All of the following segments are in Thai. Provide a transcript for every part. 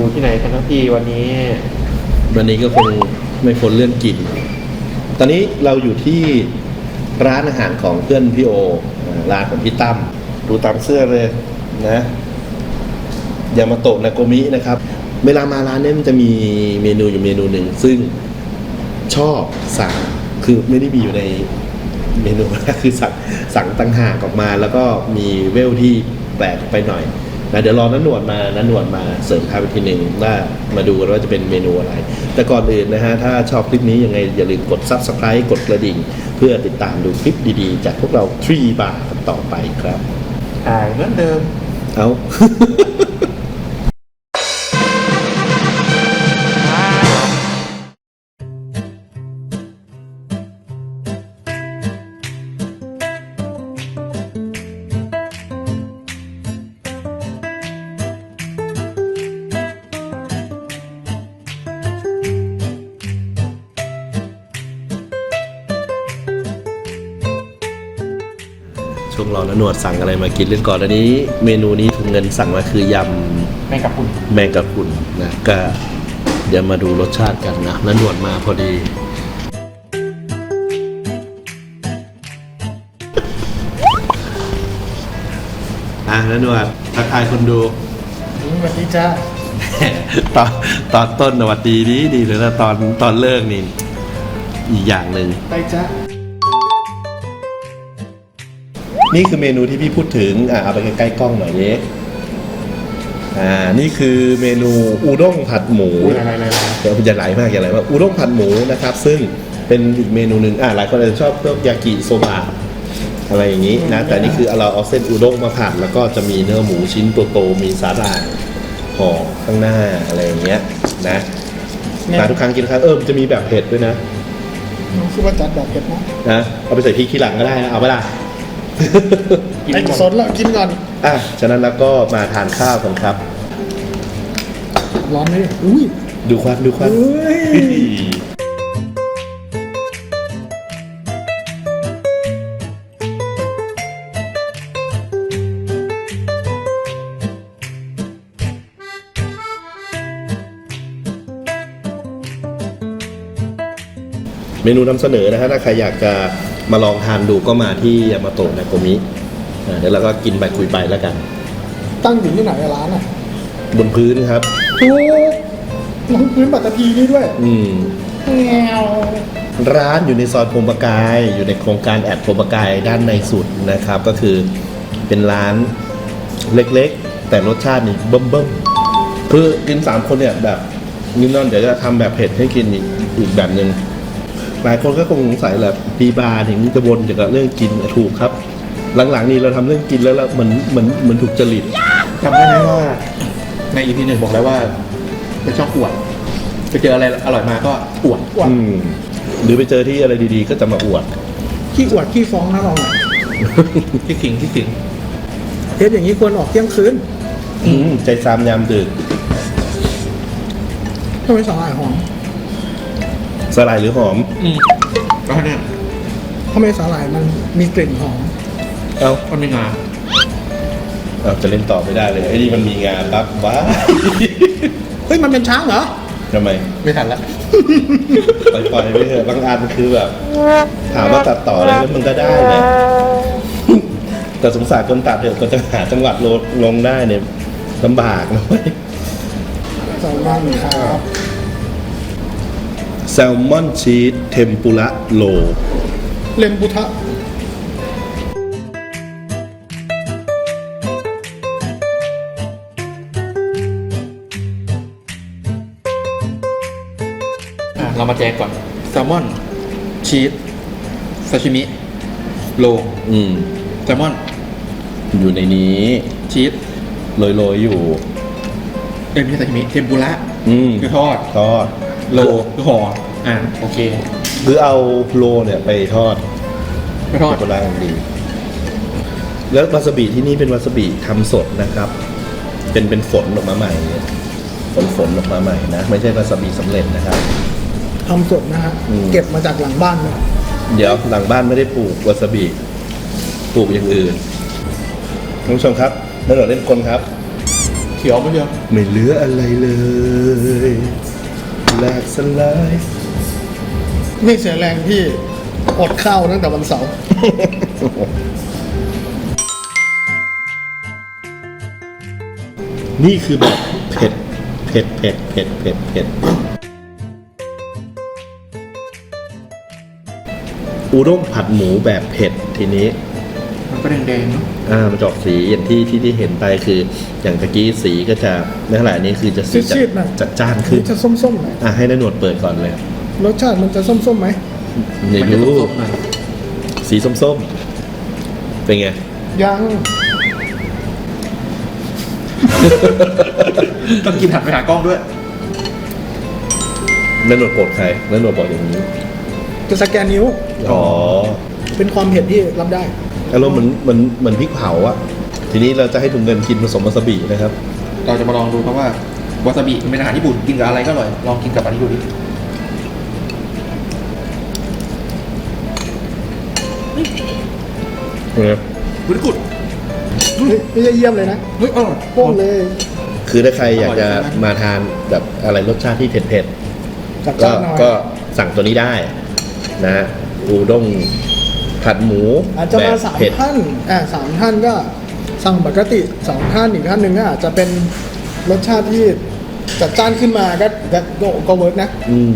อยู่ที่ไหนกันทั้งพี่วันนี้ วันนี้ก็คงไม่พ้นเรื่องกิน ตอนนี้เราอยู่ที่ร้านอาหารของเพื่อนพี่โอ ร้านของพี่ตั้ม ดูตามเสื้อเลยนะ ยามาโตะนาโกมินะครับ เวลามาร้านเนี้มันจะมีเมนูอยู่เมนูหนึ่ง ซึ่งชอบสั่ง คือไม่ได้มีอยู่ในเมนูนะคือสั่งสั่งตั้งหากออกมา แล้วก็มีเวลที่แปลกไปหน่อย นะเดี๋ยวรอนันหนวดมานันหนวดมาเสริมทัพอีกทีหนึ่งว่ามาดูกันว่าจะเป็นเมนูอะไร แต่ก่อนอื่นนะฮะถ้าชอบคลิปนี้ยังไงอย่าลืมกด Subscribe กดกระดิ่ง เพื่อติดตามดูคลิปดีๆ จากพวกเรา3บาทกันต่อไปครับถ่ายเหมือนเดิมเอา ช่วงรอนะหนวดสั่งอะไรมากินเล่นก่อนอันนี้ เมนูนี้ถุงเงินสั่งมาคือยำแม่กับคุณแมงกะพรุนนะก็เดี๋ยวมาดูรสชาติกันนะแล้วหนวดมาพอดี อะแล้วหนวดทักทายคนดูสวัสดีจ้าตอนตอนต้นสวัสดีดีดีเลยนะตอนตอนเลิกนี่อีกอย่างหนึ่งไปจ้า นี่คือเมนูที่พี่พูดถึงอะเอาไปใกล้ๆกล้องหน่อยเนี้อ่านี่คือเมนูอูด้งผัดหมูอะไรอะไรอะไรเดี๋ยวมันจะไหลมากอย่าไหลมากอูด้งผัดหมูนะครับ ซึ่งเป็นอีกเมนูหนึ่งอ่าหลายคนอาจจะชอบพวกยากิโซบะอะไรอย่างนี้นะแต่นี่คือเราเอาเส้นอูด้งมาผัดแล้วก็จะมีเนื้อหมูชิ้นโตๆมีสาหร่ายห่อข้างหน้าอะไรอย่างเงี้ยนะมาทุกครั้งกินทุกครั้งเออมันจะมีแบบเผ็ดด้วยนะคือว่าจัดแบบเผ็ดนะนะเอาไปใส่พริกขี้หลังก็ได้นะเอาไปละ กินไอ้ก่อนสนแล้วกินก่อน อะฉะนั้นแล้วก็มาทานข้าวกันครับ ร้อนไหมเนี่ยอุ้ยดูควันดูควัน เฮ้ย เมนูนำเสนอนะฮะถ้าใครอยากจะมาลองทานดูก็มาที่ยามาโตะนาโกมิอะเดี๋ยวเราก็กินไปคุยไปแล้วกัน ตั้งอยู่ที่ไหนอะร้านอะบนพื้นครับถูกลงพื้นปัตตพีนี่ด้วยอืม แงวร้านอยู่ในซอยพรหมประกายอยู่ในโครงการแอดพรหมประกายด้านในสุดนะครับ ก็คือเป็นร้านเล็กๆ แต่รสชาตินี่เบิ่มๆคือกินสามคนเนี่ยแบบนิมนอนเดี๋ยวจะทำแบบเผ็ดให้กินอีกอีกแบบหนึ่ง หลายคนก็คงสงสัยแหละปีบาร์ถึงจะวนเกี่ยวกับเรื่องกินถูกครับ หลังๆนี้เราทำเรื่องกินแล้วเราเหมือนเหมือนเหมือนถูกจริต จำได้ไหมว่า ในอีพีหนึ่งบอกแล้วว่าเป็นชอบอวดไปเจออะไรอร่อยมาก็อวดอวดอืม หรือไปเจอที่อะไรดีๆ ก็จะมาอวด ขี้อวดขี้ฟ้องนะเราอะที่ขิงที่ขิงเทปอย่างนี้ควรออกเที่ยงคืนอืมใจซามยามดึกทำไมสาหร่ายหอม สลายหรือหอมอืมก็เนี่ยทำไมสาหร่ายมันมีกลิ่นหอมเอ้ามันมีงาเอาจะเล่นต่อไม่ได้เลยไอ้นี่มันมีงานปั๊บว้าเฮ้ยมันเป็นช้างเหรอทำไมไม่ทันละปล่อยปล่อยไปเถอะบางอันคือแบบ ถามว่าตัดต่อเลยแล้วมันก็ได้แหละแต่สงสารคนตัดเถอะก็จะหาจังหวัดลงลงได้เนี่ยลำบากนะเว้ยแซลมอนครับ แซลมอนชีสเทมปุระโล เลมปุทะอะเรามาแจกก่อน แซลมอน ชีสซาชิมิ โล อืม แซลมอน อยู่ในนี้ชีสโรยๆอยู่ เอ้ยไม่ใช่ซาชิมิ เทมปุระอืม คือทอดทอด โลคือห่ออ่าโอเคหรือเอาโลเนี่ยไปทอดไม่ทอดโบราณดี แล้ววาซาบิที่นี่เป็นวาซาบิทำสดนะครับ เป็นเป็นฝนออกมาใหม่เนี่ยฝนฝนออกมาใหม่นะ ไม่ใช่วาซาบิสำเร็จนะครับ ทำสดนะฮะอืม เก็บมาจากหลังบ้านเลยเดี๋ยวหลังบ้านไม่ได้ปลูกวาซาบิปลูกอย่างอื่นท่านผู้ชมครับนั่นเราเล่นคนครับ เขียวไม่เดียวไม่เหลืออะไรเลย แหลกสลายไม่เสียแรงพี่อดข้าวตั้งแต่วันเสาร์ นี่คือแบบเผ็ด เผ็ด เผ็ด เผ็ด เผ็ด เผ็ดอุด้งผัดหมูแบบเผ็ดทีนี้ ก็แดงๆเนาะอ่ามันจะออกสีอย่างที่ที่ที่เห็นไปคือ อย่างตะกี้สีก็จะไม่เท่าไหร่อันนี้คือจะสีจะซีดๆหน่อย จัดจ้านขึ้นจะส้มๆหน่อยอะให้นายหนวดเปิดก่อนเลยรสชาติมันจะส้มๆไหมนี่มันจะดูสดๆหน่อยสีส้มๆ เป็นไง ยังต้องกินหันไปหากล้องด้วยนายหนวดโกรธใครนายหนวดบอกอย่างนี้ จะสแกนนิ้ว อ๋อ เป็นความเผ็ดที่รับได้ อารมณ์เหมือนเหมือนเหมือนพริกเผาอะทีนี้เราจะให้ถุงเงินกินผสมวาซาบินะครับเราจะมาลองดูครับว่าวาซาบิมันเป็นอาหารญี่ปุ่นกินกับอะไรก็อร่อย ลองกินกับอันนี้ดูดิวุ้นกุดเฮ้ยไม่ใช่เยี่ยมเลยนะเฮ้ยอร่อยโป้งเลย คือถ้าใครอยากจะอร่อยใช่ไหมมาทานแบบอะไรรสชาติที่เผ็ดจัดๆก็จ้านหน่อยก็สั่งตัวนี้ได้นะฮะอูด้ง ผัดหมูอาจจะแบมาบสามเผ็ดท่านอ่าสามท่านก็สั่งปกติสองท่านอีกท่านหนึ่งก็อาจจะเป็นรสชาติที่จัดจ้านขึ้นมาก็ก็ก็ก็เวิร์กนะอืม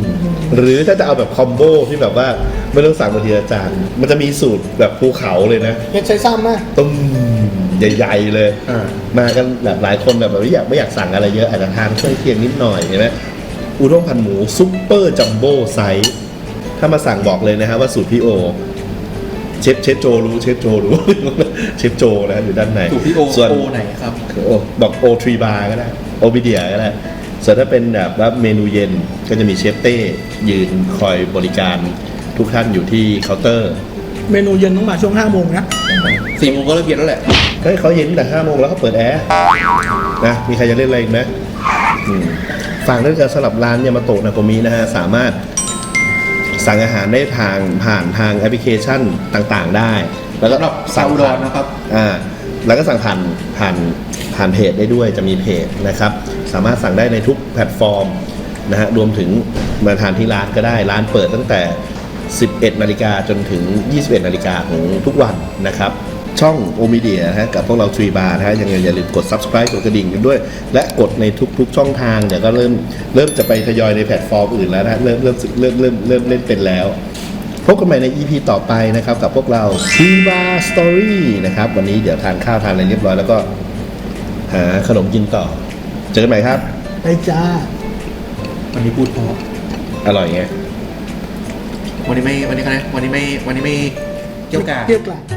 หรือถ้าจะเอาแบบคอมโบที่แบบว่าไม่ต้องสั่งมาทีละจานมันจะมีสูตรแบบภูเขาเลยนะเฮ็ดใช้ซ้ำไหมต้มใหญ่ๆเลยอ่ามากันแบบหลายคนแบบไม่อยากไม่อยากสั่งอะไรเยอะอาจจะทานเครื่องเคียงนิดหน่อยเห็นไหมอุด้งผัดหมูซุปเปอร์จัมโบ้ไซส์ถ้ามาสั่งบอกเลยนะฮะว่าสูตรพี่โอ เชฟเชฟโจรู้เชฟโจรู้เชฟโจนะอยู่ด้านในสูตรพี่โอส่วนโอไหนครับโอบอกโอทรีบาร์ก็ได้โอบิเดียก็ได้ส่วนถ้าเป็นแบบว่าเมนูเย็นก็จะมีเชฟเต้ยืนคอยบริการทุกท่านอยู่ที่เคาน์เตอร์ เมนูเย็นต้องมาช่วงห้าโมงนะสี่โมงก็เริ่มเย็นแล้วแหละเฮ้ยเขาเย็นตั้งแต่ห้าโมงแล้วเขาเปิดแอร์นะมีใครจะเล่นอะไรอีกไหมอืมฝากด้วยกันสำหรับร้านยามาโตะนาโกมินะฮะสามารถ สั่งอาหารได้ทางผ่านทางแอปพลิเคชันต่างๆ ได้ แล้วก็สำหรับชาวอุดรนะครับ อ่าแล้วก็สั่งผ่านผ่านผ่านเพจได้ด้วยจะมีเพจนะครับ สามารถสั่งได้ในทุกแพลตฟอร์มนะฮะรวมถึงมาทานที่ร้านก็ได้ร้านเปิดตั้งแต่ 11 นาฬิกาจนถึง 21 นาฬิกาของทุกวันนะครับ ช่องโอมิเดียนะฮะกับพวกเราทรีบาร์นะฮะยังไงอย่าลืมกด subscribe กดกระดิ่งกันด้วย และกดในทุกๆช่องทางเดี๋ยวก็เริ่มเริ่มจะไปทยอยในแพลตฟอร์มอื่นแล้วนะฮะเริ่มเริ่มเริ่มเริ่มเริ่มเล่นเป็นแล้วพบกันใหม่ใน EP ต่อไปนะครับกับพวกเรา t r e b a r Story นะครับวันนี้เดี๋ยวทานข้าวทานอะไรเรียบร้อยแล้วก็หาขนมกินต่อ เจอกันใหม่ครับ ไปจ้า วันนี้พูดเพออร่อยไง วันนี้ไม่ วันนี้คะแนนวันนี้ไม่ วันนี้ไม่เกี่ยวกาดเรียกกลับ